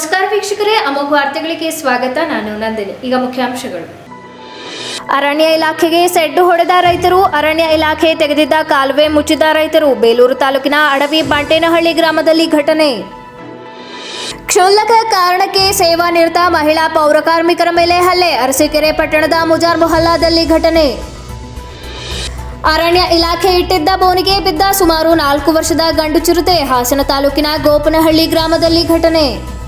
ನಮಸ್ಕಾರ ವೀಕ್ಷಕರೇ, ಅಮೋಘ ವಾರ್ತೆಗಳಿಗೆ ಸ್ವಾಗತ. ನಾನು ನಂದಿನಿ. ಈಗ ಮುಖ್ಯಾಂಶಗಳು. ಅರಣ್ಯ ಇಲಾಖೆಗೆ ಸೆಡ್ಡು ಹೊಡೆದ ರೈತರು, ಅರಣ್ಯ ಇಲಾಖೆ ತೆಗೆದಿದ್ದ ಕಾಲುವೆ ಮುಚ್ಚಿದ ರೈತರು, ಬೇಲೂರು ತಾಲೂಕಿನ ಅಡವಿ ಬಂಟೇನಹಳ್ಳಿ ಗ್ರಾಮದಲ್ಲಿ ಘಟನೆ. ಕ್ಷುಲ್ಲಕ ಕಾರಣಕ್ಕೆ ಸೇವಾ ನಿರತ ಮಹಿಳಾ ಪೌರಕಾರ್ಮಿಕರ ಮೇಲೆ ಹಲ್ಲೆ. ಅರಸೀಕೆರೆ ಪಟ್ಟಣದ ಮುಜಾರ್ ಮೊಹಲ್ಲಾದಲ್ಲಿ ಘಟನೆ. ಅರಣ್ಯ ಇಲಾಖೆ ಇಟ್ಟಿದ್ದ ಬೋನಿಗೆ ಬಿದ್ದ ಸುಮಾರು ನಾಲ್ಕು ವರ್ಷದ ಗಂಡು ಚಿರುತೆ. ಹಾಸನ ತಾಲೂಕಿನ ಗೋಪನಹಳ್ಳಿ ಗ್ರಾಮದಲ್ಲಿ ಘಟನೆ.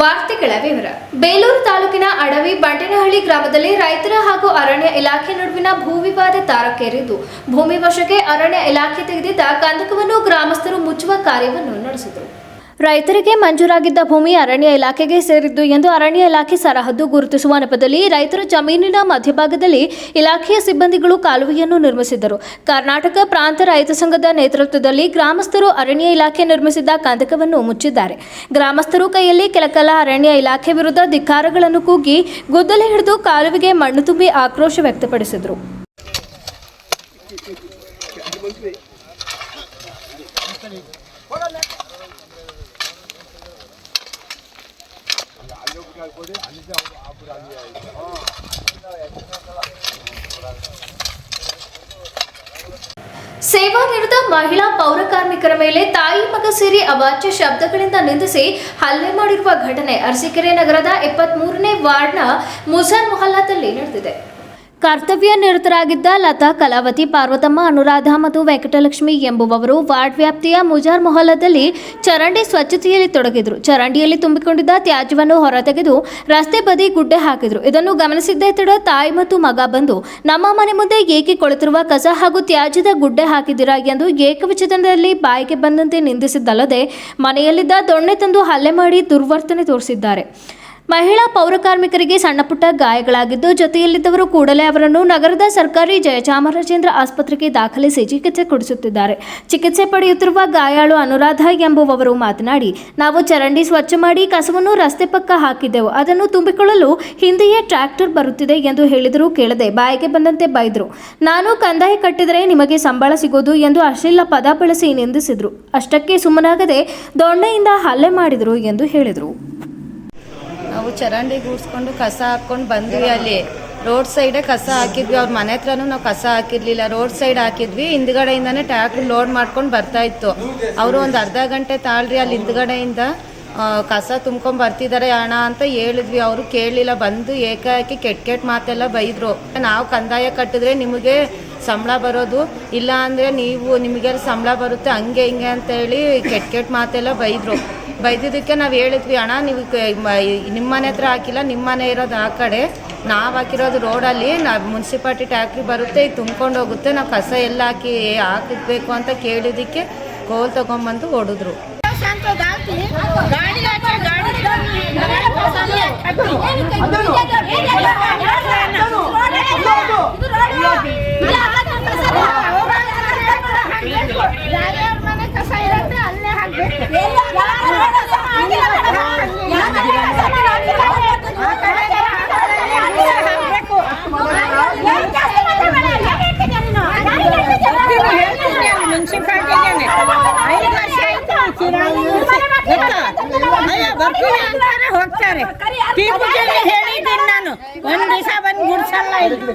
ವಾರ್ತೆಗಳ ವಿವರ. ಬೇಲೂರು ತಾಲೂಕಿನ ಅಡವಿ ಬಂಟೇನಹಳ್ಳಿ ಗ್ರಾಮದಲ್ಲಿ ರೈತರ ಹಾಗೂ ಅರಣ್ಯ ಇಲಾಖೆ ನಡುವಿನ ಭೂ ವಿವಾದ ತಾರಕೇರಿದ್ದು, ಭೂಮಿ ವಶಕ್ಕೆ ಅರಣ್ಯ ಇಲಾಖೆ ತೆಗೆದಿದ್ದ ಕಂದಕವನ್ನು ಗ್ರಾಮಸ್ಥರು ಮುಚ್ಚುವ ಕಾರ್ಯವನ್ನು ನಡೆಸಿದರು. ರೈತರಿಗೆ ಮಂಜೂರಾಗಿದ್ದ ಭೂಮಿ ಅರಣ್ಯ ಇಲಾಖೆಗೆ ಸೇರಿದ್ದು ಎಂದು ಅರಣ್ಯ ಇಲಾಖೆ ಸರಹದ್ದು ಗುರುತಿಸುವ ನೆಪದಲ್ಲಿ ರೈತರ ಜಮೀನಿನ ಮಧ್ಯಭಾಗದಲ್ಲಿ ಇಲಾಖೆಯ ಸಿಬ್ಬಂದಿಗಳು ಕಾಲುವೆಯನ್ನು ನಿರ್ಮಿಸಿದ್ದರು. ಕರ್ನಾಟಕ ಪ್ರಾಂತ ರೈತ ಸಂಘದ ನೇತೃತ್ವದಲ್ಲಿ ಗ್ರಾಮಸ್ಥರು ಅರಣ್ಯ ಇಲಾಖೆ ನಿರ್ಮಿಸಿದ್ದ ಕಂದಕವನ್ನು ಮುಚ್ಚಿದ್ದಾರೆ. ಗ್ರಾಮಸ್ಥರು ಕೈಯಲ್ಲಿ ಕೆಲಕಾಲ ಅರಣ್ಯ ಇಲಾಖೆ ವಿರುದ್ಧ ಧಿಕ್ಕಾರಗಳನ್ನು ಕೂಗಿ ಗುದ್ದಲೆ ಹಿಡಿದು ಕಾಲುವೆಗೆ ಮಣ್ಣು ತುಂಬಿ ಆಕ್ರೋಶ ವ್ಯಕ್ತಪಡಿಸಿದರು. ಸೇವಾ ನಿರತ ಮಹಿಳಾ ಪೌರ ಕಾರ್ಮಿಕರ ಮೇಲೆ ತಾಯಿ ಮಗ ಸೇರಿ ಅವಾಚ್ಯ ಶಬ್ದಗಳಿಂದ ನಿಂದಿಸಿ ಹಲ್ಲೆ ಮಾಡಿರುವ ಘಟನೆ ಅರಸೀಕೆರೆ ನಗರದ ಇಪ್ಪತ್ತ್ ಮೂರನೇ ವಾರ್ಡ್ನ ಮುಜಾರ್ ಮೊಹಲ್ಲಾದಲ್ಲಿ ನಡೆದಿದೆ. ಕರ್ತವ್ಯ ನಿರತರಾಗಿದ್ದ ಲತಾ, ಕಲಾವತಿ, ಪಾರ್ವತಮ್ಮ, ಅನುರಾಧ ಮತ್ತು ವೆಂಕಟಲಕ್ಷ್ಮಿ ಎಂಬುವವರು ವಾರ್ಡ್ ವ್ಯಾಪ್ತಿಯ ಮುಜಾರ್ ಮೊಹಲ್ಲದಲ್ಲಿ ಚರಂಡಿ ಸ್ವಚ್ಛತೆಯಲ್ಲಿ ತೊಡಗಿದ್ರು. ಚರಂಡಿಯಲ್ಲಿ ತುಂಬಿಕೊಂಡಿದ್ದ ತ್ಯಾಜ್ಯವನ್ನು ಹೊರತೆಗೆದು ರಸ್ತೆ ಬದಿ ಗುಡ್ಡೆ ಹಾಕಿದ್ರು. ಇದನ್ನು ಗಮನಿಸಿದ್ದೇ ತಡ ತಾಯಿ ಮತ್ತು ಮಗ ಬಂದು, ನಮ್ಮ ಮನೆ ಮುಂದೆ ಏಕೆ ಕೊಳೆತಿರುವ ಕಸ ಹಾಗೂ ತ್ಯಾಜ್ಯದ ಗುಡ್ಡೆ ಹಾಕಿದ್ದೀರಾ? ಎಂದು ಏಕವಚನದಲ್ಲಿ ಬಾಯಿಗೆ ಬಂದಂತೆ ನಿಂದಿಸಿದ್ದಲ್ಲದೆ ಮನೆಯಲ್ಲಿದ್ದ ದೊಣ್ಣೆ ತಂದು ಹಲ್ಲೆ ಮಾಡಿ ದುರ್ವರ್ತನೆ ತೋರಿಸಿದ್ದಾರೆ. ಮಹಿಳಾ ಪೌರಕಾರ್ಮಿಕರಿಗೆ ಸಣ್ಣಪುಟ್ಟ ಗಾಯಗಳಾಗಿದ್ದು, ಜೊತೆಯಲ್ಲಿದ್ದವರು ಕೂಡಲೇ ಅವರನ್ನು ನಗರದ ಸರ್ಕಾರಿ ಜಯಚಾಮರಾಜೇಂದ್ರ ಆಸ್ಪತ್ರೆಗೆ ದಾಖಲಿಸಿ ಚಿಕಿತ್ಸೆ ಕೊಡಿಸುತ್ತಿದ್ದಾರೆ. ಚಿಕಿತ್ಸೆ ಪಡೆಯುತ್ತಿರುವ ಗಾಯಾಳು ಅನುರಾಧ ಎಂಬುವವರು ಮಾತನಾಡಿ, ನಾವು ಚರಂಡಿ ಸ್ವಚ್ಛ ಮಾಡಿ ಕಸವನ್ನು ರಸ್ತೆ ಪಕ್ಕ ಹಾಕಿದ್ದೆವು. ಅದನ್ನು ತುಂಬಿಕೊಳ್ಳಲು ಹಿಂದೆಯೇ ಟ್ರ್ಯಾಕ್ಟರ್ ಬರುತ್ತಿದೆ ಎಂದು ಹೇಳಿದರೂ ಕೇಳದೆ ಬಾಯಿಗೆ ಬಂದಂತೆ ಬೈದರು. ನಾನು ಕಂದಾಯ ಕಟ್ಟಿದರೆ ನಿಮಗೆ ಸಂಬಳ ಸಿಗೋದು ಎಂದು ಅಶ್ಲೀಲ ಪದ ಬಳಸಿ ನಿಂದಿಸಿದರು. ಅಷ್ಟಕ್ಕೆ ಸುಮ್ಮನಾಗದೆ ದೊಣ್ಣೆಯಿಂದ ಹಲ್ಲೆ ಮಾಡಿದರು ಎಂದು ಹೇಳಿದರು. ಚರಂಡಿ ಗೂಡ್ಸ್ಕೊಂಡು ಕಸ ಹಾಕ್ಕೊಂಡು ಬಂದ್ವಿ ಅಲ್ಲಿ. ರೋಡ್ ಸೈಡ್ ಕಸ ಹಾಕಿದ್ವಿ. ಅವ್ರ ಮನೆ ಹತ್ರನೂ ನಾವು ಕಸ ಹಾಕಿರ್ಲಿಲ್ಲ. ರೋಡ್ ಸೈಡ್ ಹಾಕಿದ್ವಿ. ಹಿಂದ್ಗಡೆಯಿಂದಾನೇ ಟ್ರ್ಯಾಕ್ಟರ್ ಲೋಡ್ ಮಾಡ್ಕೊಂಡು ಬರ್ತಾ ಇತ್ತು. ಅವರು ಒಂದು ಅರ್ಧ ಗಂಟೆ ತಾಳ್ರಿ ಅಲ್ಲಿ ಹಿಂದ್ಗಡೆಯಿಂದ ಕಸ ತುಂಬ್ಕೊಂಡ್ ಬರ್ತಿದ್ದಾರೆ ಅಣ್ಣ ಅಂತ ಹೇಳಿದ್ವಿ. ಅವರು ಕೇಳಲಿಲ್ಲ. ಬಂದು ಏಕಾಏಕಿ ಕೆಟ್ಟ ಕೆಟ್ಟ ಮಾತೆಲ್ಲ ಬೈದ್ರು. ನಾವು ಕಂದಾಯ ಕಟ್ಟಿದ್ರೆ ನಿಮಗೆ ಸಂಬಳ ಬರೋದು. ಇಲ್ಲ ಅಂದರೆ ನೀವು ನಿಮಗೆ ಸಂಬಳ ಬರುತ್ತೆ. ಹಂಗೆ ಹಿಂಗೆ ಅಂತ ಹೇಳಿ ಕೆಟ್ಟ ಕೆಟ್ಟ ಮಾತೆಲ್ಲ ಬೈದ್ರು. ಬೈದಿದ್ದಕ್ಕೆ ನಾವು ಹೇಳಿದ್ವಿ, ಅಣ್ಣ, ನೀವು ನಿಮ್ಮ ಮನೆ ಹತ್ರ ಹಾಕಿಲ್ಲ ನಿಮ್ಮ ಮನೆ ಇರೋದು ಆ ಕಡೆ. ನಾವು ಹಾಕಿರೋದು ರೋಡಲ್ಲಿ, ನಾವು ಮುನ್ಸಿಪಾಲ್ಟಿ ಟ್ಯಾಕ್ಟ್ರಿ ಬರುತ್ತೆ ಈಗ ತುಂಬ್ಕೊಂಡು ಹೋಗುತ್ತೆ, ನಾವು ಕಸ ಎಲ್ಲ ಹಾಕಿ ಹಾಕಿಸ್ಬೇಕು ಅಂತ ಕೇಳಿದ್ದಕ್ಕೆ ಕೋಲ್ ತೊಗೊಂಬಂದು ಹೊಡೆದ್ರು ಅಂತಾರೆ ಹೋಗ್ತಾರೆ. ಹೇಳಿದ್ದೀನಿ ನಾನು. ಒಂದ್ ದಿವಸ ಬಂದ್ ಗುಡ್ಸಲ್ಲ ಇಲ್ಲಿ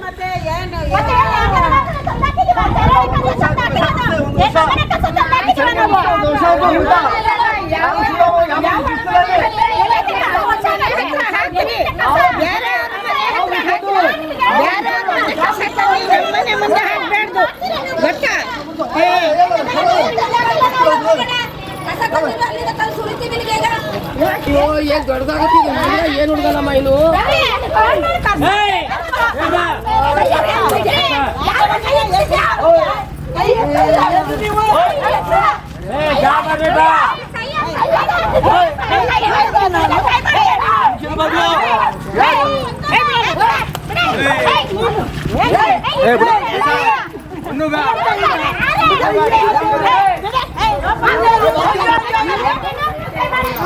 ಬೇರೆಯವ್ರ ಮನೆ ಹತ್ರ ಹಾಕು. ಬೇರೆಯವ್ರ ಮನೆ ಕಸ ತಂದು ನಮ್ಮ ಮನೆ ಮುಂದೆ ಹಾಕ್ಬಾರ್ದು ಗೊತ್ತಾ ಏ, ಅಯ್ಯೋ ಏನ್ ದೊಡ್ಡದಾಗತ್ತಿದೆ ಏನ್ ಹುಡುಗನಮ್ಮ ಇದು ಮಾಡಿದ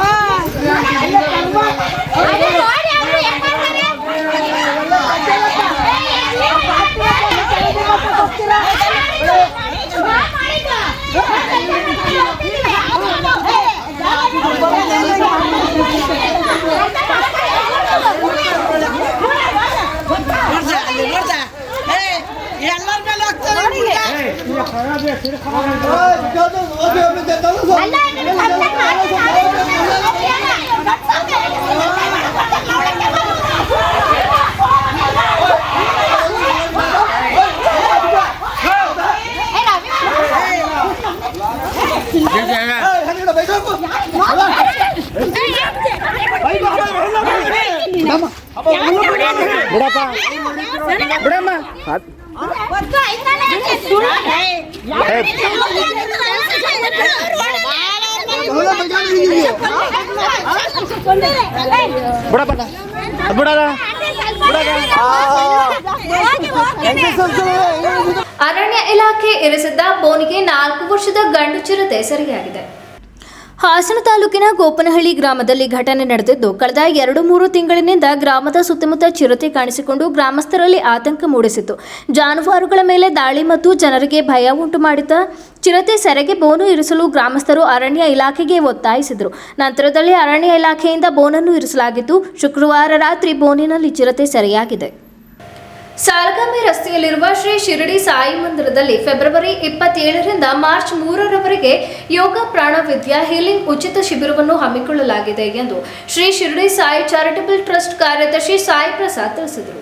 ಅರಣ್ಯ ಇಲಾಖೆ ಇರಿಸಿದ್ದ ಬೋನಿಗೆ ನಾಲ್ಕು ವರ್ಷದ ಗಂಡು ಚಿರತೆ ಸರಿಯಾಗಿದೆ. ಹಾಸನ ತಾಲೂಕಿನ ಗೋಪನಹಳ್ಳಿ ಗ್ರಾಮದಲ್ಲಿ ಘಟನೆ ನಡೆದಿದ್ದು, ಕಳೆದ ಎರಡು ಮೂರು ತಿಂಗಳಿನಿಂದ ಗ್ರಾಮದ ಸುತ್ತಮುತ್ತ ಚಿರತೆ ಕಾಣಿಸಿಕೊಂಡು ಗ್ರಾಮಸ್ಥರಲ್ಲಿ ಆತಂಕ ಮೂಡಿಸಿತು ಜಾನುವಾರುಗಳ ಮೇಲೆ ದಾಳಿ ಮತ್ತು ಜನರಿಗೆ ಭಯ ಉಂಟು ಮಾಡಿದ ಚಿರತೆ ಸೆರೆಗೆ ಬೋನು ಇರಿಸಲು ಗ್ರಾಮಸ್ಥರು ಅರಣ್ಯ ಇಲಾಖೆಗೆ ಒತ್ತಾಯಿಸಿದರು. ನಂತರದಲ್ಲಿ ಅರಣ್ಯ ಇಲಾಖೆಯಿಂದ ಬೋನನ್ನು ಇರಿಸಲಾಗಿದ್ದು, ಶುಕ್ರವಾರ ರಾತ್ರಿ ಬೋನಿನಲ್ಲಿ ಚಿರತೆ ಸೆರೆಯಾಗಿದೆ. ಸಾಲಗಾಮಿ ರಸ್ತೆಯಲ್ಲಿರುವ ಶ್ರೀ ಶಿರಡಿ ಸಾಯಿ ಮಂದಿರದಲ್ಲಿ ಫೆಬ್ರವರಿ ಇಪ್ಪತ್ತೇಳರಿಂದ ಮಾರ್ಚ್ ಮೂರರವರೆಗೆ ಯೋಗ ಪ್ರಾಣ ವಿದ್ಯಾ ಹೀಲಿಂಗ್ ಉಚಿತ ಶಿಬಿರವನ್ನು ಹಮ್ಮಿಕೊಳ್ಳಲಾಗಿದೆ ಎಂದು ಶ್ರೀ ಶಿರಡಿ ಸಾಯಿ ಚಾರಿಟಬಲ್ ಟ್ರಸ್ಟ್ ಕಾರ್ಯದರ್ಶಿ ಸಾಯಿ ಪ್ರಸಾದ್ ತಿಳಿಸಿದರು.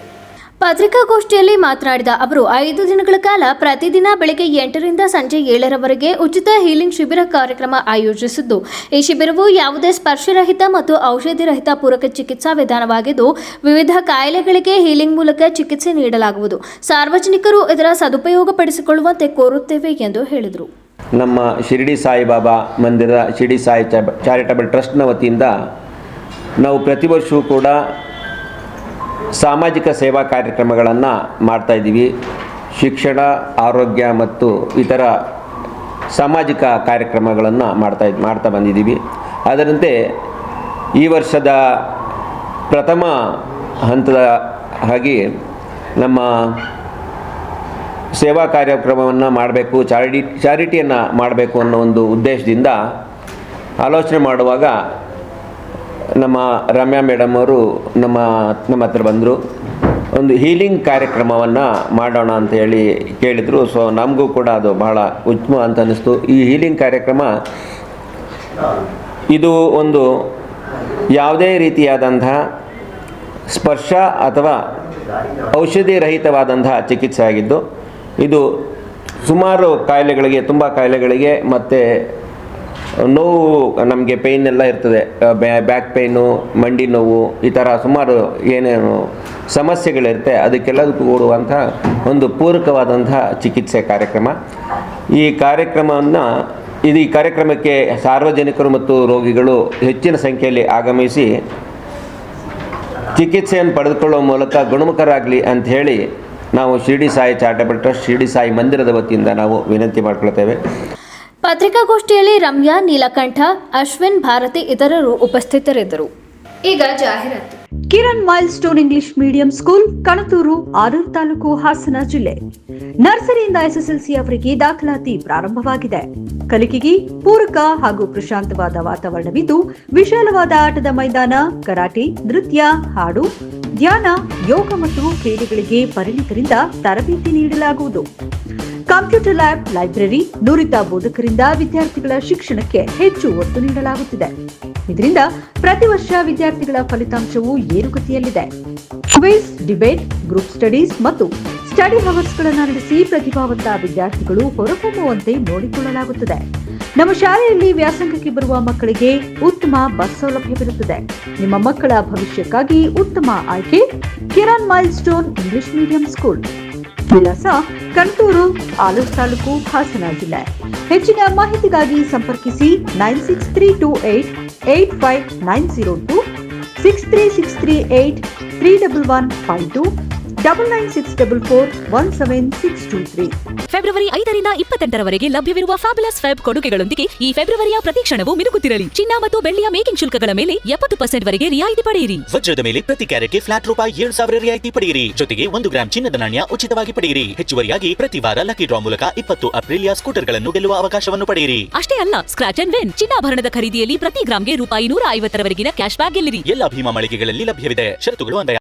ಪತ್ರಿಕಾಗೋಷ್ಠಿಯಲ್ಲಿ ಮಾತನಾಡಿದ ಅವರು, ಐದು ದಿನಗಳ ಕಾಲ ಪ್ರತಿದಿನ ಬೆಳಗ್ಗೆ ಎಂಟರಿಂದ ಸಂಜೆ ಏಳರವರೆಗೆ ಉಚಿತ ಹೀಲಿಂಗ್ ಶಿಬಿರ ಕಾರ್ಯಕ್ರಮ ಆಯೋಜಿಸಿದ್ದು. ಈ ಶಿಬಿರವು ಯಾವುದೇ ಸ್ಪರ್ಶರಹಿತ ಮತ್ತು ಔಷಧಿ ರಹಿತ ಪೂರಕ ಚಿಕಿತ್ಸಾ ವಿಧಾನವಾಗಿದ್ದು, ವಿವಿಧ ಕಾಯಿಲೆಗಳಿಗೆ ಹೀಲಿಂಗ್ ಮೂಲಕ ಚಿಕಿತ್ಸೆ ನೀಡಲಾಗುವುದು. ಸಾರ್ವಜನಿಕರು ಇದರ ಸದುಪಯೋಗ ಪಡಿಸಿಕೊಳ್ಳುವಂತೆ ಕೋರುತ್ತೇವೆ ಎಂದು ಹೇಳಿದರು. ನಮ್ಮ ಶಿರಡಿ ಸಾಯಿಬಾಬಾ ಮಂದಿರ, ಶಿರಡಿ ಸಾಯಿ ಚಾರಿಟಬಲ್ ಟ್ರಸ್ಟ್ನ ವತಿಯಿಂದ ನಾವು ಪ್ರತಿ ವರ್ಷವೂ ಕೂಡ ಸಾಮಾಜಿಕ ಸೇವಾ ಕಾರ್ಯಕ್ರಮಗಳನ್ನು ಮಾಡ್ತಾಯಿದ್ದೀವಿ ಶಿಕ್ಷಣ, ಆರೋಗ್ಯ ಮತ್ತು ಇತರ ಸಾಮಾಜಿಕ ಕಾರ್ಯಕ್ರಮಗಳನ್ನು ಮಾಡ್ತಾ ಮಾಡ್ತಾ ಬಂದಿದ್ದೀವಿ. ಅದರಂತೆ ಈ ವರ್ಷದ ಪ್ರಥಮ ಹಂತದ ಹಾಗೆ ನಮ್ಮ ಸೇವಾ ಕಾರ್ಯಕ್ರಮವನ್ನು ಮಾಡಬೇಕು, ಚಾರಿಟಿ, ಚಾರಿಟಿಯನ್ನು ಮಾಡಬೇಕು ಅನ್ನೋ ಒಂದು ಉದ್ದೇಶದಿಂದ ಆಲೋಚನೆ ಮಾಡುವಾಗ ನಮ್ಮ ರಮ್ಯಾ ಮೇಡಮ್ ಅವರು ನಮ್ಮ ನಮ್ಮ ಹತ್ರ ಬಂದರು. ಒಂದು ಹೀಲಿಂಗ್ ಕಾರ್ಯಕ್ರಮವನ್ನು ಮಾಡೋಣ ಅಂತ ಹೇಳಿ ಕೇಳಿದರು. ಸೊ ನಮಗೂ ಕೂಡ ಅದು ಬಹಳ ಉತ್ತಮ ಅಂತ ಅನ್ನಿಸ್ತು. ಈ ಹೀಲಿಂಗ್ ಕಾರ್ಯಕ್ರಮ ಇದು ಒಂದು ಯಾವುದೇ ರೀತಿಯಾದಂತಹ ಸ್ಪರ್ಶ ಅಥವಾ ಔಷಧಿ ರಹಿತವಾದಂತಹ ಚಿಕಿತ್ಸೆ ಆಗಿದ್ದು, ಇದು ಸುಮಾರು ಕಾಯಿಲೆಗಳಿಗೆ, ತುಂಬ ಕಾಯಿಲೆಗಳಿಗೆ ಮತ್ತು ನೋವು ನಮಗೆ ಪೇಯ್ನ್ ಎಲ್ಲ ಇರ್ತದೆ. ಬ್ಯಾಕ್ ಪೇಯ್ನು ಮಂಡಿ ನೋವು, ಈ ಥರ ಸುಮಾರು ಏನೇನು ಸಮಸ್ಯೆಗಳಿರುತ್ತೆ, ಅದಕ್ಕೆಲ್ಲದಕ್ಕೂ ಕೂಡುವಂಥ ಒಂದು ಪೂರಕವಾದಂಥ ಚಿಕಿತ್ಸೆ ಕಾರ್ಯಕ್ರಮ. ಈ ಕಾರ್ಯಕ್ರಮವನ್ನು, ಇದು ಈ ಕಾರ್ಯಕ್ರಮಕ್ಕೆ ಸಾರ್ವಜನಿಕರು ಮತ್ತು ರೋಗಿಗಳು ಹೆಚ್ಚಿನ ಸಂಖ್ಯೆಯಲ್ಲಿ ಆಗಮಿಸಿ ಚಿಕಿತ್ಸೆಯನ್ನು ಪಡೆದುಕೊಳ್ಳುವ ಮೂಲಕ ಗುಣಮುಖರಾಗಲಿ ಹೇಳಿ ನಾವು ಶಿರಡಿ ಸಾಯಿ ಚಾರಿಟಬಲ್ ಟ್ರಸ್ಟ್, ಶಿರಡಿ ಸಾಯಿ ಮಂದಿರದ ವತಿಯಿಂದ ನಾವು ವಿನಂತಿ ಮಾಡ್ಕೊಳ್ತೇವೆ. ಪತ್ರಿಕಾಗೋಷ್ಠಿಯಲ್ಲಿ ರಮ್ಯಾ, ನೀಲಕಂಠ, ಅಶ್ವಿನ್, ಭಾರತಿ ಇತರರು ಉಪಸ್ಥಿತರಿದ್ದರು. ಈಗ ಜಾಹೀರಾತು. Kiran milestone English medium school, Kanathur, Arur taluk, Hassan ಜಿಲ್ಲೆ. ನರ್ಸರಿಯಿಂದ ಎಸ್ಎಸ್ಎಲ್ಸಿ ಅವರಿಗೆ ದಾಖಲಾತಿ ಪ್ರಾರಂಭವಾಗಿದೆ. ಕಲಿಕೆಗೆ ಪೂರಕ ಹಾಗೂ ಪ್ರಶಾಂತವಾದ ವಾತಾವರಣವಿದ್ದು, ವಿಶಾಲವಾದ ಆಟದ ಮೈದಾನ, ಕರಾಟೆ, ನೃತ್ಯ, ಹಾಡು, ಧ್ಯಾನ, ಯೋಗ ಮತ್ತು ಕ್ರೀಡೆಗಳಿಗೆ ಪರಿಣಿತರಿಂದ ತರಬೇತಿ ನೀಡಲಾಗುವುದು. ಕಂಪ್ಯೂಟರ್ ಲ್ಯಾಬ್ ಲೈಬ್ರರಿ ನುರಿತ ಬೋಧಕರಿಂದ ವಿದ್ಯಾರ್ಥಿಗಳ ಶಿಕ್ಷಣಕ್ಕೆ ಹೆಚ್ಚು ಒತ್ತು ನೀಡಲಾಗುತ್ತಿದೆ. ಇದರಿಂದ ಪ್ರತಿ ವರ್ಷ ವಿದ್ಯಾರ್ಥಿಗಳ ಫಲಿತಾಂಶವು ಏರುಗತಿಯಲ್ಲಿದೆ. ಕ್ವಿಜ್, ಡಿಬೇಟ್, ಗ್ರೂಪ್ ಸ್ಟಡೀಸ್ ಮತ್ತು ಸ್ಟಡಿ ಹವರ್ಸ್ಗಳನ್ನು ನಡೆಸಿ ಪ್ರತಿಭಾವಂತ ವಿದ್ಯಾರ್ಥಿಗಳು ಹೊರಹೊಮ್ಮುವಂತೆ ನೋಡಿಕೊಳ್ಳಲಾಗುತ್ತದೆ. ನಮ್ಮ ಶಾಲೆಯಲ್ಲಿ ವ್ಯಾಸಂಗಕ್ಕೆ ಬರುವ ಮಕ್ಕಳಿಗೆ ಉತ್ತಮ ಬಸ್ ಸೌಲಭ್ಯವಿರುತ್ತದೆ ನಿಮ್ಮ ಮಕ್ಕಳ ಭವಿಷ್ಯಕ್ಕಾಗಿ ಉತ್ತಮ ಆಯ್ಕೆ Kiran milestone English medium school. ವಿಳಾಸ ಕಂಟೂರು ಆಲೂರು ತಾಲೂಕು ಹಾಸನ ಜಿಲ್ಲೆ. ಹೆಚ್ಚಿನ ಮಾಹಿತಿಗಾಗಿ ಸಂಪರ್ಕಿಸಿ nine six three two eight eight five nine zero two six three six three eight three double one five two double nine six double four one seven six two three February ಐದರಿಂದ ಇಪ್ಪತ್ತೆಂಟರವರೆಗೆ ಲಭ್ಯವಿರುವ fabulous Feb ಕೊಡುಗೆಗಳೊಂದಿಗೆ ಈ ಫೆಬ್ರವರಿಯ ಪ್ರತಿ ಕ್ಷಣವೂ ಮಿನುಗುತ್ತಿರಲಿ. ಚಿನ್ನ ಮತ್ತು ಬೆಳ್ಳಿಯ making ಶುಲ್ಕಗಳ ಮೇಲೆ ಎಪ್ಪತ್ತು ಪರ್ಸೆಂಟ್ ವರೆಗೆ ರಿಯಾಯಿತಿ ಪಡೆಯಿರಿ. ವಜ್ರದ ಮೇಲೆ ಪ್ರತಿ ಕ್ಯಾರೆಟ್ಗೆ ಫ್ಲಾಟ್ ರೂಪಾಯಿ ಏಳು ಸಾವಿರ ರಿಯಾಯಿತಿ ಪಡೆಯಿರಿ. ಜೊತೆಗೆ ಒಂದು ಗ್ರಾಂ ಚಿನ್ನದ ನಾಣ್ಯ ಉಚಿತವಾಗಿ ಪಡೆಯಿರಿ. ಹೆಚ್ಚುವರಿಯಾಗಿ ಪ್ರತಿ ವಾರ ಲಕ್ಕಿ ಡ್ರಾ ಮೂಲಕ ಇಪ್ಪತ್ತು ಅಪ್ರಿಲಿಯ ಸ್ಕೂಟರ್ಗಳನ್ನು ಗೆಲ್ಲುವ ಅವಕಾಶವನ್ನು ಪಡೆಯಿರಿ. ಅಷ್ಟೇ ಅಲ್ಲ ಸ್ಕ್ರಾಚ್ ಅಂಡ್ ವಿನ್ ಚಿನ್ನಾಭರಣದ ಖರೀದಿಯಲ್ಲಿ ಪ್ರತಿ ಗ್ರಾಮ್ಗೆ ರೂಪಾಯಿ ನೂರ ಐವತ್ತರವರೆಗಿನ ಕ್ಯಾಶ್ ಬ್ಯಾಕ್ ಗೆಲ್ಲಿರಿ. ಎಲ್ಲ ಭೀಮಾ ಮಳಿಗೆಗಳಲ್ಲಿ ಲಭ್ಯವಿದೆ. ಷರತ್ತುಗಳು ಅನ್ವಯ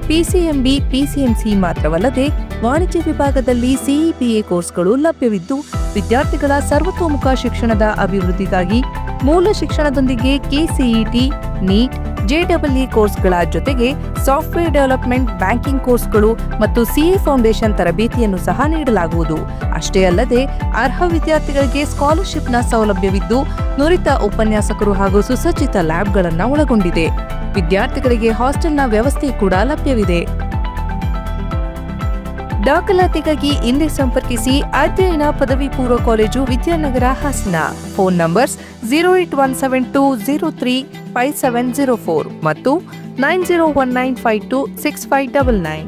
ಪಿಸಿಎಂಬಿ, ಪಿಸಿಎಂಸಿ ಮಾತ್ರವಲ್ಲದೆ ವಾಣಿಜ್ಯ ವಿಭಾಗದಲ್ಲಿ ಸಿಇಪಿಎ ಕೋರ್ಸ್ಗಳು ಲಭ್ಯವಿದ್ದು, ವಿದ್ಯಾರ್ಥಿಗಳ ಸರ್ವತೋಮುಖ ಶಿಕ್ಷಣದ ಅಭಿವೃದ್ಧಿಗಾಗಿ ಮೂಲ ಶಿಕ್ಷಣದೊಂದಿಗೆ ಕೆಸಿಇಟಿ, ನೀಟ್ ಜೆಡಬ್ಲ್ಇ ಕೋರ್ಸ್ಗಳ ಜೊತೆಗೆ ಸಾಫ್ಟ್ವೇರ್ ಡೆವಲಪ್ಮೆಂಟ್ ಬ್ಯಾಂಕಿಂಗ್ ಕೋರ್ಸ್ಗಳು ಮತ್ತು ಸಿಎ ಫೌಂಡೇಶನ್ ತರಬೇತಿಯನ್ನು ಸಹ ನೀಡಲಾಗುವುದು. ಅಷ್ಟೇ ಅಲ್ಲದೆ ಅರ್ಹ ವಿದ್ಯಾರ್ಥಿಗಳಿಗೆ ಸ್ಕಾಲರ್ಶಿಪ್ನ ಸೌಲಭ್ಯವಿದ್ದು, ನುರಿತ ಉಪನ್ಯಾಸಕರು ಹಾಗೂ ಸುಸಜ್ಜಿತ ಲ್ಯಾಬ್ಗಳನ್ನು ಒಳಗೊಂಡಿದೆ. ವಿದ್ಯಾರ್ಥಿಗಳಿಗೆ ಹಾಸ್ಟೆಲ್ನ ವ್ಯವಸ್ಥೆ ಕೂಡ ಲಭ್ಯವಿದೆ. ದಾಖಲಾತಿಗಾಗಿ ಇಲ್ಲಿ ಸಂಪರ್ಕಿಸಿ ಅಧ್ಯಯನ ಪದವಿ ಪೂರ್ವ college Vidyanagar Hassan. Phone numbers zero eight one seven two zero three five seven zero four ಮತ್ತು nine zero one nine five two six five double nine.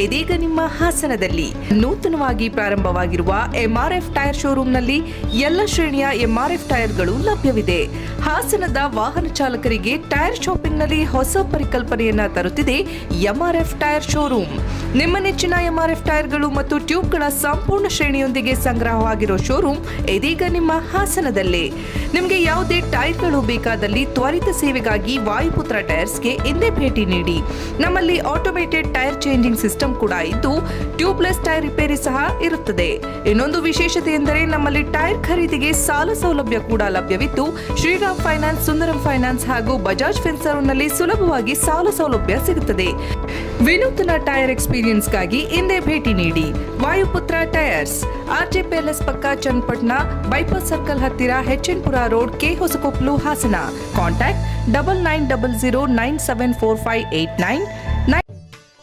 ಇದೀಗ ನಿಮ್ಮ ಹಾಸನದಲ್ಲಿ ನೂತನವಾಗಿ ಪ್ರಾರಂಭವಾಗಿರುವ ಎಂಆರ್ಎಫ್ ಟೈರ್ ಶೋರೂಮ್ನಲ್ಲಿ ಎಲ್ಲ ಶ್ರೇಣಿಯ ಎಂಆರ್ಎಫ್ ಟೈರ್ಗಳು ಲಭ್ಯವಿದೆ. ಹಾಸನದ ವಾಹನ ಚಾಲಕರಿಗೆ ಟೈರ್ ಶಾಪಿಂಗ್ನಲ್ಲಿ ಹೊಸ ಪರಿಕಲ್ಪನೆಯನ್ನ ತರುತ್ತಿದೆ ಎಂಆರ್ಎಫ್ ಟೈರ್ ಶೋರೂಮ್. ನಿಮ್ಮ ನೆಚ್ಚಿನ ಎಂಆರ್ಎಫ್ ಟೈರ್ಗಳು ಮತ್ತು ಟ್ಯೂಬ್ಗಳ ಸಂಪೂರ್ಣ ಶ್ರೇಣಿಯೊಂದಿಗೆ ಸಂಗ್ರಹವಾಗಿರೋ ಶೋರೂಮ್ ಇದೀಗ ನಿಮ್ಮ ಹಾಸನದಲ್ಲೇ. ನಿಮಗೆ ಯಾವುದೇ ಟೈರ್ಗಳು ಬೇಕಾದಲ್ಲಿ ತ್ವರಿತ ಸೇವೆಗಾಗಿ ವಾಯುಪುತ್ರ ಟೈರ್ಸ್ಗೆ ಹಿಂದೆ ಭೇಟಿ ನೀಡಿ. ನಮ್ಮಲ್ಲಿ ಆಟೋಮೇಟೆಡ್ ಟೈರ್ ಚೇಂಜಿಂಗ್ ಸಿಸ್ಟಮ್ ಕೂಡ ಇದ್ದು ಟ್ಯೂಬ್ಲೆಸ್ ಟೈರ್ ರಿಪೇರಿ ಸಹ ಇರುತ್ತದೆ. ಇನ್ನೊಂದು ವಿಶೇಷತೆ ಎಂದರೆ ನಮ್ಮಲ್ಲಿ ಟೈರ್ ಖರೀದಿಗೆ ಸಾಲ ಸೌಲಭ್ಯ ಕೂಡ ಲಭ್ಯವಿದ್ದು, ಶ್ರೀರಾಮ್ ಫೈನಾನ್ಸ್, ಸುಂದರಂ ಫೈನಾನ್ಸ್ ಹಾಗೂ ಬಜಾಜ್ ಫಿನ್ಸರ್ನಲ್ಲಿ ಸುಲಭವಾಗಿ ಸಾಲ ಸೌಲಭ್ಯ ಸಿಗುತ್ತದೆ. ವಿನೂತನ ಟೈರ್ ಎಕ್ಸ್ಪೀರಿಯನ್ಸ್ಗಾಗಿ ಹಿಂದೆ ಭೇಟಿ ನೀಡಿ. ವಾಯುಪುತ್ರ ಟೈರ್ಸ್ ಆರ್ಜೆ ಪ್ಯಾಲೇಸ್ ಪಕ್ಕ ಚನ್ನಪಟ್ಟಣ, ಬೈಪಾಸ್ ಸರ್ಕಲ್ ಹತ್ತಿರ N Pura road K Hosakoplu Hassan. Contact double nine double zero nine seven four five eight nine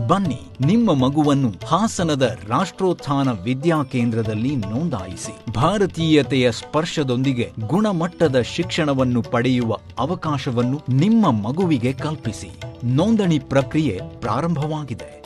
ಬನ್ನಿ ನಿಮ್ಮ ಮಗುವನ್ನು ಹಾಸನದ ರಾಷ್ಟ್ರೋತ್ಥಾನ ವಿದ್ಯಾ ಕೇಂದ್ರದಲ್ಲಿ ನೋಂದಾಯಿಸಿ ಭಾರತೀಯತೆಯ ಸ್ಪರ್ಶದೊಂದಿಗೆ ಗುಣಮಟ್ಟದ ಶಿಕ್ಷಣವನ್ನು ಪಡೆಯುವ ಅವಕಾಶವನ್ನು ನಿಮ್ಮ ಮಗುವಿಗೆ ಕಲ್ಪಿಸಿ. ನೋಂದಣಿ ಪ್ರಕ್ರಿಯೆ ಪ್ರಾರಂಭವಾಗಿದೆ.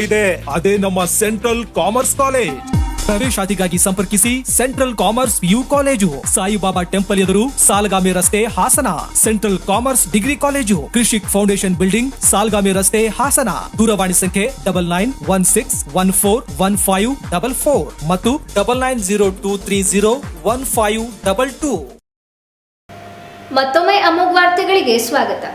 ಇದೆ. ಅದೇ ನಮ್ಮ ಸೆಂಟ್ರಲ್ ಕಾಮರ್ಸ್ ಕಾಲೇಜ್. ಪ್ರವೇಶಾತಿಗಾಗಿ ಸಂಪರ್ಕಿಸಿ central commerce U college. Saibaba temple ಎದುರು ಸಾಲಗಾಮಿ ರಸ್ತೆ Hassan. Central commerce degree college. Krishik foundation building Salgami ರಸ್ತೆ ಹಾಸನ. ದೂರವಾಣಿ ಸಂಖ್ಯೆ double nine one six one four one five double four ಮತ್ತು double nine zero two three zero one five double two ಮತ್ತೊಮ್ಮೆ ಅಮೋಘ ವಾರ್ತೆಗಳಿಗೆ ಸ್ವಾಗತ.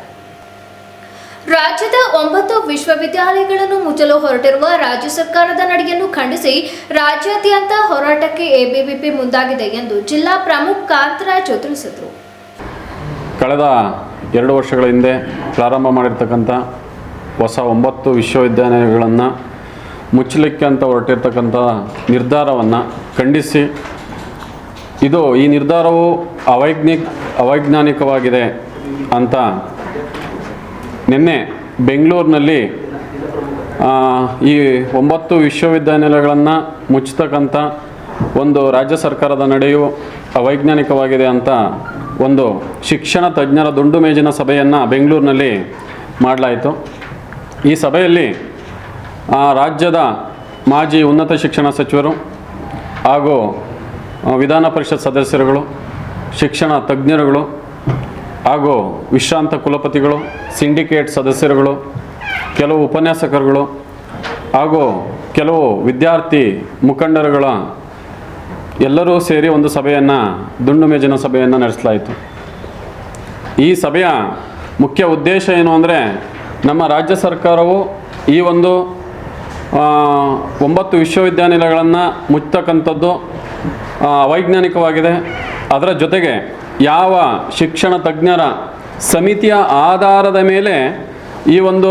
ರಾಜ್ಯದ ಒಂಬತ್ತು ವಿಶ್ವವಿದ್ಯಾಲಯಗಳನ್ನು ಮುಚ್ಚಲು ಹೊರಟಿರುವ ರಾಜ್ಯ ಸರ್ಕಾರದ ನಡೆಯನ್ನು ಖಂಡಿಸಿ ರಾಜ್ಯಾದ್ಯಂತ ಹೋರಾಟಕ್ಕೆ ಎಬಿವಿಪಿ ಮುಂದಾಗಿದೆ ಎಂದು ಜಿಲ್ಲಾ ಪ್ರಮುಖ ಕಾಂತರಾಜು ತಿಳಿಸಿದರು. ಕಳೆದ ಎರಡು ವರ್ಷಗಳ ಹಿಂದೆ ಪ್ರಾರಂಭ ಮಾಡಿರ್ತಕ್ಕಂಥ ಹೊಸ ಒಂಬತ್ತು ವಿಶ್ವವಿದ್ಯಾಲಯಗಳನ್ನು ಮುಚ್ಚಲಿಕ್ಕೆ ಅಂತ ಹೊರಟಿರ್ತಕ್ಕಂಥ ನಿರ್ಧಾರವನ್ನು ಖಂಡಿಸಿ, ಇದು ಈ ನಿರ್ಧಾರವು ಅವೈಜ್ಞಿಕ್, ಅವೈಜ್ಞಾನಿಕವಾಗಿದೆ ಅಂತ ನಿನ್ನೆ ಬೆಂಗಳೂರಿನಲ್ಲಿ ಈ ಒಂಬತ್ತು ವಿಶ್ವವಿದ್ಯಾನಿಲಯಗಳನ್ನು ಮುಚ್ಚತಕ್ಕಂಥ ಒಂದು ರಾಜ್ಯ ಸರ್ಕಾರದ ನಡೆಯು ಅವೈಜ್ಞಾನಿಕವಾಗಿದೆ ಅಂತ ಒಂದು ಶಿಕ್ಷಣ ತಜ್ಞರ ದುಂಡು ಮೇಜಿನ ಸಭೆಯನ್ನು ಬೆಂಗಳೂರಿನಲ್ಲಿ ಮಾಡಲಾಯಿತು. ಈ ಸಭೆಯಲ್ಲಿ ಆ, ರಾಜ್ಯದ ಮಾಜಿ ಉನ್ನತ ಶಿಕ್ಷಣ ಸಚಿವರು ಹಾಗೂ ವಿಧಾನ ಪರಿಷತ್ ಸದಸ್ಯರುಗಳು ಶಿಕ್ಷಣ ತಜ್ಞರುಗಳು ಹಾಗೂ ವಿಶ್ರಾಂತ ಕುಲಪತಿಗಳು, ಸಿಂಡಿಕೇಟ್ ಸದಸ್ಯರುಗಳು, ಕೆಲವು ಉಪನ್ಯಾಸಕರುಗಳು ಹಾಗೂ ಕೆಲವು ವಿದ್ಯಾರ್ಥಿ ಮುಖಂಡರುಗಳ ಎಲ್ಲರೂ ಸೇರಿ ಒಂದು ಸಭೆಯನ್ನು ದುಂಡು ಮೇಜಿನ ಸಭೆಯನ್ನು ನಡೆಸಲಾಯಿತು. ಈ ಸಭೆಯ ಮುಖ್ಯ ಉದ್ದೇಶ ಏನು ಅಂದರೆ, ನಮ್ಮ ರಾಜ್ಯ ಸರ್ಕಾರವು ಈ ಒಂದು ಒಂಬತ್ತು ವಿಶ್ವವಿದ್ಯಾನಿಲಯಗಳನ್ನು ಮುಚ್ಚತಕ್ಕಂಥದ್ದು ಅವೈಜ್ಞಾನಿಕವಾಗಿದೆ ಅದರ ಜೊತೆಗೆ ಯಾವ ಶಿಕ್ಷಣ ತಜ್ಞರ ಸಮಿತಿಯ ಆಧಾರದ ಮೇಲೆ ಈ ಒಂದು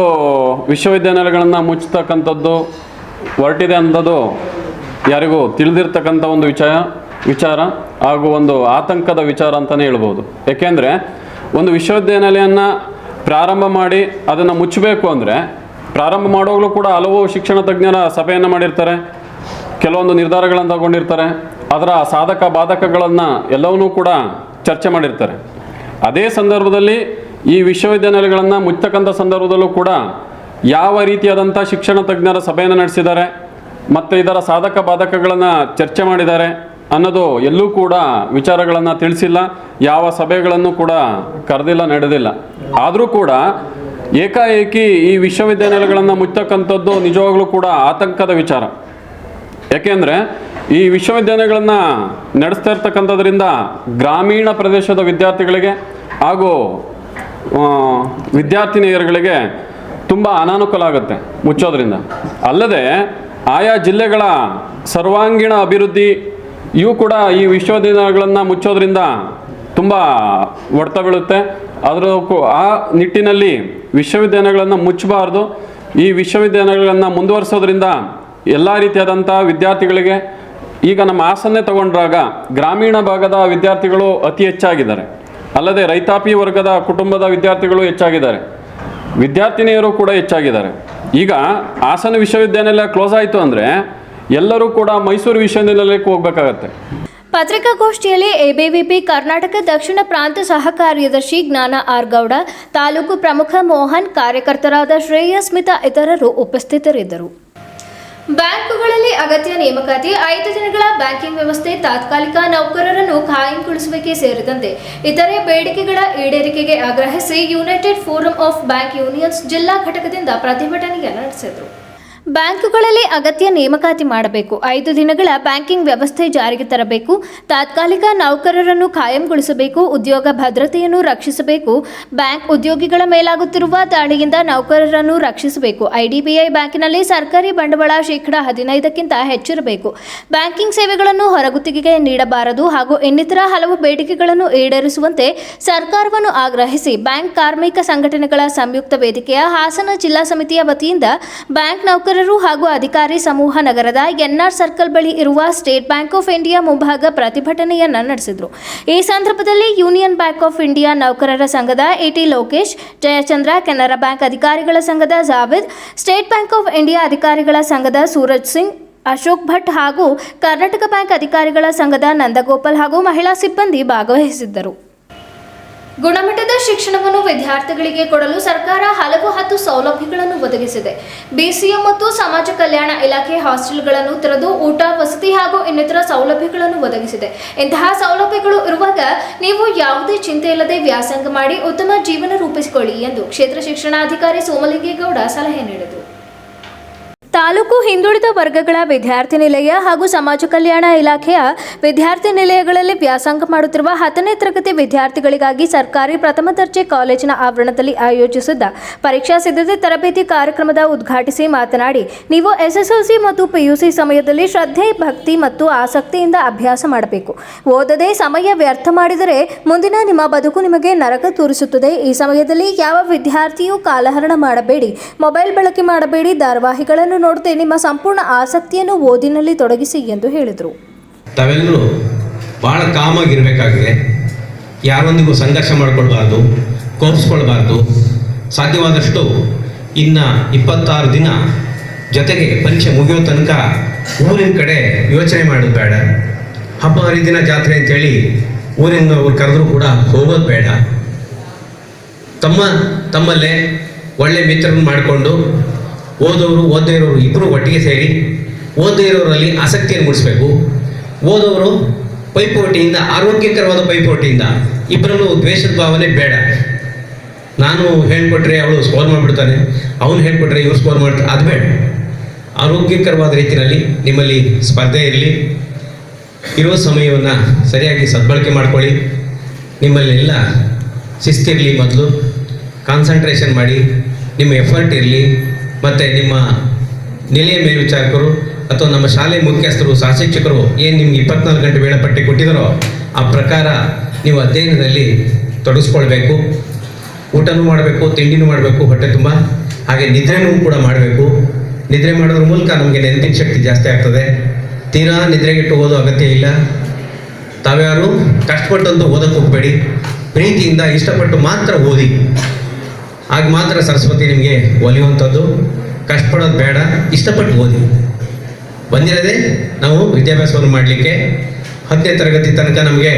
ವಿಶ್ವವಿದ್ಯಾನಿಲಯಗಳನ್ನು ಮುಚ್ಚತಕ್ಕಂಥದ್ದು, ಹೊರಟಿದೆ ಅಂಥದ್ದು ಯಾರಿಗೂ ತಿಳಿದಿರ್ತಕ್ಕಂಥ ಒಂದು ವಿಚಾರ ವಿಚಾರ ಹಾಗೂ ಒಂದು ಆತಂಕದ ವಿಚಾರ ಅಂತಲೇ ಹೇಳ್ಬೋದು. ಏಕೆಂದರೆ ಒಂದು ವಿಶ್ವವಿದ್ಯಾನಿಲಯನ ಪ್ರಾರಂಭ ಮಾಡಿ ಅದನ್ನು ಮುಚ್ಚಬೇಕು ಅಂದರೆ ಪ್ರಾರಂಭ ಮಾಡುವಾಗಲೂ ಕೂಡ ಹಲವು ಶಿಕ್ಷಣ ತಜ್ಞರ ಸಭೆಯನ್ನು ಮಾಡಿರ್ತಾರೆ, ಕೆಲವೊಂದು ನಿರ್ಧಾರಗಳನ್ನು ತಗೊಂಡಿರ್ತಾರೆ. ಅದರ ಸಾಧಕ ಬಾಧಕಗಳನ್ನು ಎಲ್ಲವನ್ನೂ ಕೂಡ ಚರ್ಚೆ ಮಾಡಿರ್ತಾರೆ. ಅದೇ ಸಂದರ್ಭದಲ್ಲಿ ಈ ವಿಶ್ವವಿದ್ಯಾನಿಲಯಗಳನ್ನು ಮುಚ್ಚತಕ್ಕಂಥ ಸಂದರ್ಭದಲ್ಲೂ ಕೂಡ ಯಾವ ರೀತಿಯಾದಂಥ ಶಿಕ್ಷಣ ತಜ್ಞರ ಸಭೆಯನ್ನು ನಡೆಸಿದ್ದಾರೆ, ಮತ್ತು ಇದರ ಸಾಧಕ ಬಾಧಕಗಳನ್ನು ಚರ್ಚೆ ಮಾಡಿದ್ದಾರೆ ಅನ್ನೋದು ಎಲ್ಲೂ ಕೂಡ ವಿಚಾರಗಳನ್ನು ತಿಳಿಸಿಲ್ಲ, ಯಾವ ಸಭೆಗಳನ್ನು ಕೂಡ ಕರೆದಿಲ್ಲ, ನಡೆದಿಲ್ಲ. ಆದರೂ ಕೂಡ ಏಕಾಏಕಿ ಈ ವಿಶ್ವವಿದ್ಯಾನಿಲಯಗಳನ್ನು ಮುಚ್ಚತಕ್ಕಂಥದ್ದು ನಿಜವಾಗ್ಲೂ ಕೂಡ ಆತಂಕದ ವಿಚಾರ. ಯಾಕೆಂದರೆ ಈ ವಿಶ್ವವಿದ್ಯಾಲಯಗಳನ್ನು ನಡೆಸ್ತಾ ಇರ್ತಕ್ಕಂಥದ್ರಿಂದ ಗ್ರಾಮೀಣ ಪ್ರದೇಶದ ವಿದ್ಯಾರ್ಥಿಗಳಿಗೆ ಹಾಗೂ ವಿದ್ಯಾರ್ಥಿನಿಯರುಗಳಿಗೆ ತುಂಬ ಅನಾನುಕೂಲ ಆಗುತ್ತೆ ಮುಚ್ಚೋದ್ರಿಂದ. ಅಲ್ಲದೆ ಆಯಾ ಜಿಲ್ಲೆಗಳ ಸರ್ವಾಂಗೀಣ ಅಭಿವೃದ್ಧಿ, ಇವು ಕೂಡ ಈ ವಿಶ್ವವಿದ್ಯಾಲಯಗಳನ್ನು ಮುಚ್ಚೋದ್ರಿಂದ ತುಂಬ ಹೊಡೆತ ಬೀಳುತ್ತೆ. ಅದರ ಆ ನಿಟ್ಟಿನಲ್ಲಿ ವಿಶ್ವವಿದ್ಯಾಲಯಗಳನ್ನು ಮುಚ್ಚಬಾರ್ದು. ಈ ವಿಶ್ವವಿದ್ಯಾಲಯಗಳನ್ನು ಮುಂದುವರಿಸೋದ್ರಿಂದ ಎಲ್ಲ ರೀತಿಯಾದಂಥ ವಿದ್ಯಾರ್ಥಿಗಳಿಗೆ ಈಗ ನಮ್ಮ ಹಾಸನ್ನೇ ತಗೊಂಡ್ರಾಗ ಗ್ರಾಮೀಣ ಭಾಗದ ವಿದ್ಯಾರ್ಥಿಗಳು ಅತಿ ಹೆಚ್ಚಾಗಿದ್ದಾರೆ. ಅಲ್ಲದೆ ರೈತಾಪಿ ವರ್ಗದ ಕುಟುಂಬದ ವಿದ್ಯಾರ್ಥಿಗಳು ಹೆಚ್ಚಾಗಿದ್ದಾರೆ. ವಿದ್ಯಾರ್ಥಿನಿಯರು ಕೂಡ ಹೆಚ್ಚಾಗಿದ್ದಾರೆ. ಈಗ ಹಾಸನ ವಿಶ್ವವಿದ್ಯಾನಿಲಯ ಕ್ಲೋಸ್ ಆಯಿತು ಅಂದರೆ ಎಲ್ಲರೂ ಕೂಡ ಮೈಸೂರು ವಿಶ್ವವಿದ್ಯಾನಿಲಯಕ್ಕೆ ಹೋಗಬೇಕಾಗತ್ತೆ. ಪತ್ರಿಕಾಗೋಷ್ಠಿಯಲ್ಲಿ ಎಬಿವಿಪಿ ಕರ್ನಾಟಕ ದಕ್ಷಿಣ ಪ್ರಾಂತ ಸಹ ಕಾರ್ಯದರ್ಶಿ ಜ್ಞಾನ ಆರ್ ಗೌಡ, ತಾಲೂಕು ಪ್ರಮುಖ ಮೋಹನ್ ಕಾರ್ಯಕರ್ತರಾದ ಶ್ರೇಯಸ್ಮಿತಾ ಇತರರು ಉಪಸ್ಥಿತರಿದ್ದರು. ಬ್ಯಾಂಕುಗಳಲ್ಲಿ ಅಗತ್ಯ ನೇಮಕಾತಿ, ಐದು ದಿನಗಳ ಬ್ಯಾಂಕಿಂಗ್ ವ್ಯವಸ್ಥೆ, ತಾತ್ಕಾಲಿಕ ನೌಕರರನ್ನು ಖಾಯಂಗೊಳಿಸುವಿಕೆ ಸೇರಿದಂತೆ ಇತರೆ ಬೇಡಿಕೆಗಳ ಈಡೇರಿಕೆಗೆ ಆಗ್ರಹಿಸಿ United Forum of Bank Unions ಜಿಲ್ಲಾ ಘಟಕದಿಂದ ಪ್ರತಿಭಟನೆಯನ್ನು ನಡೆಸಿದರು. ಬ್ಯಾಂಕುಗಳಲ್ಲಿ ಅಗತ್ಯ ನೇಮಕಾತಿ ಮಾಡಬೇಕು. ಐದು ದಿನಗಳ ಬ್ಯಾಂಕಿಂಗ್ ವ್ಯವಸ್ಥೆ ಜಾರಿಗೆ ತರಬೇಕು. ತಾತ್ಕಾಲಿಕ ನೌಕರರನ್ನು ಖಾಯಂಗೊಳಿಸಬೇಕು. ಉದ್ಯೋಗ ಭದ್ರತೆಯನ್ನು ರಕ್ಷಿಸಬೇಕು. ಬ್ಯಾಂಕ್ ಉದ್ಯೋಗಿಗಳ ಮೇಲಾಗುತ್ತಿರುವ ದಾಳಿಯಿಂದ ನೌಕರರನ್ನು ರಕ್ಷಿಸಬೇಕು. ಐಡಿಬಿಐ ಬ್ಯಾಂಕಿನಲ್ಲಿ ಸರ್ಕಾರಿ ಬಂಡವಾಳ ಶೇಕಡಾ ಹದಿನೈದಕ್ಕಿಂತ ಹೆಚ್ಚಿರಬೇಕು. ಬ್ಯಾಂಕಿಂಗ್ ಸೇವೆಗಳನ್ನು ಹೊರಗುತ್ತಿಗೆಗೆ ನೀಡಬಾರದು ಹಾಗೂ ಇನ್ನಿತರ ಹಲವು ಬೇಡಿಕೆಗಳನ್ನು ಈಡೇರಿಸುವಂತೆ ಸರ್ಕಾರವನ್ನು ಆಗ್ರಹಿಸಿ ಬ್ಯಾಂಕ್ ಕಾರ್ಮಿಕ ಸಂಘಟನೆಗಳ ಸಂಯುಕ್ತ ವೇದಿಕೆಯ ಹಾಸನ ಜಿಲ್ಲಾ ಸಮಿತಿಯ ವತಿಯಿಂದ ಬ್ಯಾಂಕ್ ನೌಕರರು ಹಾಗೂ ಅಧಿಕಾರಿ ಸಮೂಹ ನಗರದ ಎನ್ಆರ್ ಸರ್ಕಲ್ ಬಳಿ ಇರುವ ಸ್ಟೇಟ್ ಬ್ಯಾಂಕ್ ಆಫ್ ಇಂಡಿಯಾ ಮುಂಭಾಗ ಪ್ರತಿಭಟನೆಯನ್ನು ನಡೆಸಿದರು. ಈ ಸಂದರ್ಭದಲ್ಲಿ ಯೂನಿಯನ್ ಬ್ಯಾಂಕ್ ಆಫ್ ಇಂಡಿಯಾ ನೌಕರರ ಸಂಘದ A T Lokesh, Jayachandra, Canara Bank ಅಧಿಕಾರಿಗಳ ಸಂಘದ Javed, State Bank of India ಅಧಿಕಾರಿಗಳ ಸಂಘದ ಸೂರಜ್ ಸಿಂಗ್, ಅಶೋಕ್ ಭಟ್ ಹಾಗೂ ಕರ್ನಾಟಕ ಬ್ಯಾಂಕ್ ಅಧಿಕಾರಿಗಳ ಸಂಘದ ನಂದಗೋಪಾಲ್ ಹಾಗೂ ಮಹಿಳಾ ಸಿಬ್ಬಂದಿ ಭಾಗವಹಿಸಿದ್ದರು. ಗುಣಮಟ್ಟದ ಶಿಕ್ಷಣವನ್ನು ವಿದ್ಯಾರ್ಥಿಗಳಿಗೆ ಕೊಡಲು ಸರ್ಕಾರ ಹಲವು ಹತ್ತು ಸೌಲಭ್ಯಗಳನ್ನು ಒದಗಿಸಿದೆ. ಬಿಸಿಎಂ ಮತ್ತು ಸಮಾಜ ಕಲ್ಯಾಣ ಇಲಾಖೆ ಹಾಸ್ಟೆಲ್ಗಳನ್ನು ತೆರೆದು ಊಟ, ವಸತಿ ಹಾಗೂ ಇನ್ನಿತರ ಸೌಲಭ್ಯಗಳನ್ನು ಒದಗಿಸಿದೆ. ಇಂತಹ ಸೌಲಭ್ಯಗಳು ಇರುವಾಗ ನೀವು ಯಾವುದೇ ಚಿಂತೆ ಇಲ್ಲದೆ ವ್ಯಾಸಂಗ ಮಾಡಿ ಉತ್ತಮ ಜೀವನ ರೂಪಿಸಿಕೊಳ್ಳಿ ಎಂದು ಕ್ಷೇತ್ರ ಶಿಕ್ಷಣಾಧಿಕಾರಿ ಸೋಮಲಿಂಗೇಗೌಡ ಸಲಹೆ ನೀಡಿದರು. ತಾಲೂಕು ಹಿಂದುಳಿದ ವರ್ಗಗಳ ವಿದ್ಯಾರ್ಥಿ ನಿಲಯ ಹಾಗೂ ಸಮಾಜ ಕಲ್ಯಾಣ ಇಲಾಖೆಯ ವಿದ್ಯಾರ್ಥಿ ನಿಲಯಗಳಲ್ಲಿ ವ್ಯಾಸಂಗ ಮಾಡುತ್ತಿರುವ ಹತ್ತನೇ ತರಗತಿ ವಿದ್ಯಾರ್ಥಿಗಳಿಗಾಗಿ ಸರ್ಕಾರಿ ಪ್ರಥಮ ದರ್ಜೆ ಕಾಲೇಜಿನ ಆವರಣದಲ್ಲಿ ಆಯೋಜಿಸಿದ್ದ ಪರೀಕ್ಷಾ ಸಿದ್ಧತೆ ತರಬೇತಿ ಕಾರ್ಯಕ್ರಮದ ಉದ್ಘಾಟಿಸಿ ಮಾತನಾಡಿ, ನೀವು ಎಸ್ಎಸ್ಎಲ್ಸಿ ಮತ್ತು ಪಿಯುಸಿ ಸಮಯದಲ್ಲಿ ಶ್ರದ್ಧೆ, ಭಕ್ತಿ ಮತ್ತು ಆಸಕ್ತಿಯಿಂದ ಅಭ್ಯಾಸ ಮಾಡಬೇಕು. ಓದದೆ ಸಮಯ ವ್ಯರ್ಥ ಮಾಡಿದರೆ ಮುಂದಿನ ನಿಮ್ಮ ಬದುಕು ನಿಮಗೆ ನರಕ ತೋರಿಸುತ್ತದೆ. ಈ ಸಮಯದಲ್ಲಿ ಯಾವ ವಿದ್ಯಾರ್ಥಿಯೂ ಕಾಲಹರಣ ಮಾಡಬೇಡಿ. ಮೊಬೈಲ್ ಬಳಕೆ ಮಾಡಬೇಡಿ. ಧಾರಾವಾಹಿಗಳನ್ನು ನೋಡದೆ ನಿಮ್ಮ ಸಂಪೂರ್ಣ ಆಸಕ್ತಿಯನ್ನು ಓದಿನಲ್ಲಿ ತೊಡಗಿಸಿ ಎಂದು ಹೇಳಿದರು. ತಾವೆಲ್ಲರೂ ಭಾಳ ಕಾಮಾಗಿರಬೇಕಾಗಿದೆ. ಯಾರೊಂದಿಗೂ ಸಂಘರ್ಷ ಮಾಡಿಕೊಳ್ಬಾರ್ದು, ಕೋಪಿಸ್ಕೊಳ್ಬಾರ್ದು. ಸಾಧ್ಯವಾದಷ್ಟು ಇನ್ನು ಇಪ್ಪತ್ತಾರು ದಿನ ಜೊತೆಗೆ ಪರೀಕ್ಷೆ ಮುಗಿಯೋ ತನಕ ಊರಿನ ಕಡೆ ಯೋಚನೆ ಮಾಡೋದು ಬೇಡ. ಹಬ್ಬ ಹರಿದಿನ ಜಾತ್ರೆ ಅಂತೇಳಿ ಊರಿನ ಅವ್ರು ಕರೆದ್ರೂ ಕೂಡ ಹೋಗೋದು ಬೇಡ. ತಮ್ಮ ತಮ್ಮಲ್ಲೇ ಒಳ್ಳೆ ಮಿತ್ರರನ್ನು ಮಾಡಿಕೊಂಡು ಓದೋರು ಓದದೇ ಇರೋರು ಇಬ್ಬರು ಒಟ್ಟಿಗೆ ಸೇರಿ ಓದದೇ ಇರೋರಲ್ಲಿ ಆಸಕ್ತಿಯನ್ನು ಮೂಡಿಸಬೇಕು. ಓದೋರು ಪೈಪೋಟಿಯಿಂದ ಆರೋಗ್ಯಕರವಾದ ಪೈಪೋಟಿಯಿಂದ ಇಬ್ಬರಲ್ಲೂ ದ್ವೇಷದ ಭಾವನೆ ಬೇಡ. ನಾನು ಹೇಳ್ಕೊಟ್ರೆ ಅವಳು ಸ್ಕೋರ್ ಮಾಡಿಬಿಡ್ತಾನೆ, ಅವನು ಹೇಳ್ಕೊಟ್ರೆ ಇವ್ರು ಸ್ಕೋರ್ ಮಾಡ್ತಾರೆ, ಅದು ಬೇಡ. ಆರೋಗ್ಯಕರವಾದ ರೀತಿಯಲ್ಲಿ ನಿಮ್ಮಲ್ಲಿ ಸ್ಪರ್ಧೆ ಇರಲಿ. ಇರೋ ಸಮಯವನ್ನು ಸರಿಯಾಗಿ ಸದ್ಬಳಕೆ ಮಾಡ್ಕೊಳ್ಳಿ. ನಿಮ್ಮಲ್ಲೆಲ್ಲ ಶಿಸ್ತಿರಲಿ ಮೊದಲು. ಕಾನ್ಸಂಟ್ರೇಷನ್ ಮಾಡಿ, ನಿಮ್ಮ ಎಫರ್ಟ್ ಇರಲಿ. ಮತ್ತು ನಿಮ್ಮ ನಿಲಯ ಮೇಲ್ವಿಚಾರಕರು ಅಥವಾ ನಮ್ಮ ಶಾಲೆ ಮುಖ್ಯಸ್ಥರು ಸಹ ಶಿಕ್ಷಕರು ಏನು ನಿಮ್ಗೆ ಇಪ್ಪತ್ನಾಲ್ಕು ಗಂಟೆ ವೇಳಾಪಟ್ಟಿ ಕೊಟ್ಟಿದ್ದಾರೋ ಆ ಪ್ರಕಾರ ನೀವು ಅಧ್ಯಯನದಲ್ಲಿ ತೊಡಗಿಸ್ಕೊಳ್ಬೇಕು. ಊಟನೂ ಮಾಡಬೇಕು, ತಿಂಡಿನೂ ಮಾಡಬೇಕು, ಹೊಟ್ಟೆ ತುಂಬ. ಹಾಗೆ ನಿದ್ರೆನೂ ಕೂಡ ಮಾಡಬೇಕು. ನಿದ್ರೆ ಮಾಡೋದ್ರ ಮೂಲಕ ನಮಗೆ ನೆನಪಿನ ಶಕ್ತಿ ಜಾಸ್ತಿ ಆಗ್ತದೆ. ತೀರಾ ನಿದ್ರೆಗೆಟ್ಟು ಓದೋ ಅಗತ್ಯ ಇಲ್ಲ. ತಾವ್ಯಾರು ಕಷ್ಟಪಟ್ಟಂತೂ ಓದಕ್ಕೆ ಹೋಗಬೇಡಿ. ಪ್ರೀತಿಯಿಂದ ಇಷ್ಟಪಟ್ಟು ಮಾತ್ರ ಓದಿ. ಆಗ ಮಾತ್ರ ಸರಸ್ವತಿ ನಿಮಗೆ ಒಲಿಯುವಂಥದ್ದು. ಕಷ್ಟಪಡೋದು ಬೇಡ, ಇಷ್ಟಪಟ್ಟು ಓದಿ. ಬಂದಿರೋದೇ ನಾವು ವಿದ್ಯಾಭ್ಯಾಸವನ್ನು ಮಾಡಲಿಕ್ಕೆ ಹತ್ತನೇ ತರಗತಿ ತನಕ ನಮಗೆ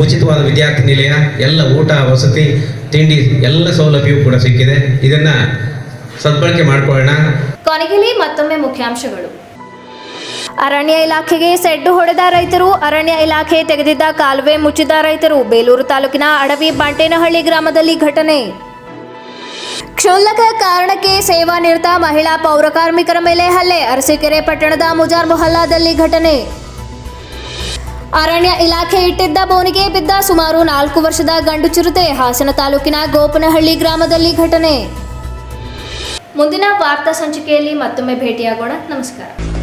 ಉಚಿತವಾದ ವಿದ್ಯಾರ್ಥಿ ನಿಲಯ, ಎಲ್ಲ ಊಟ, ವಸತಿ, ತಿಂಡಿ, ಎಲ್ಲ ಸೌಲಭ್ಯವೂ ಕೂಡ ಸಿಕ್ಕಿದೆ. ಇದನ್ನು ಸದ್ಬಳಕೆ ಮಾಡಿಕೊಳ್ಳೋಣ. ಕೊನೆಯಲ್ಲಿ ಮತ್ತೊಮ್ಮೆ ಮುಖ್ಯಾಂಶಗಳು. ಅರಣ್ಯ ಇಲಾಖೆಗೆ ಸೆಡ್ಡು ಹೊಡೆದ ರೈತರು, ಅರಣ್ಯ ಇಲಾಖೆ ತೆಗೆದಿದ್ದ ಕಾಲುವೆ ಮುಚ್ಚಿದ ರೈತರು, ಬೇಲೂರು ತಾಲೂಕಿನ ಅಡವಿ ಬಂಟೇನಹಳ್ಳಿ ಗ್ರಾಮದಲ್ಲಿ ಘಟನೆ. ಕ್ಷುಲ್ಲಕ ಕಾರಣಕ್ಕೆ ಸೇವಾ ನಿರತ ಮಹಿಳಾ ಪೌರ ಕಾರ್ಮಿಕರ ಮೇಲೆ ಹಲ್ಲೆ. ಅರಸೀಕೆರೆ ಪಟ್ಟಣದ ಮುಜಾರ್ ಮೊಹಲ್ಲಾದಲ್ಲಿ ಘಟನೆ. ಅರಣ್ಯ ಇಲಾಖೆ ಇಟ್ಟಿದ್ದ ಬೋನಿಗೆ ಬಿದ್ದ ಸುಮಾರು ನಾಲ್ಕು ವರ್ಷದ ಗಂಡು ಚಿರುತೆ. ಹಾಸನ ತಾಲೂಕಿನ ಗೋಪನಹಳ್ಳಿ ಗ್ರಾಮದಲ್ಲಿ ಘಟನೆ. ಮುಂದಿನ ವಾರ್ತಾ ಸಂಚಿಕೆಯಲ್ಲಿ ಮತ್ತೊಮ್ಮೆ ಭೇಟಿಯಾಗೋಣ. ನಮಸ್ಕಾರ.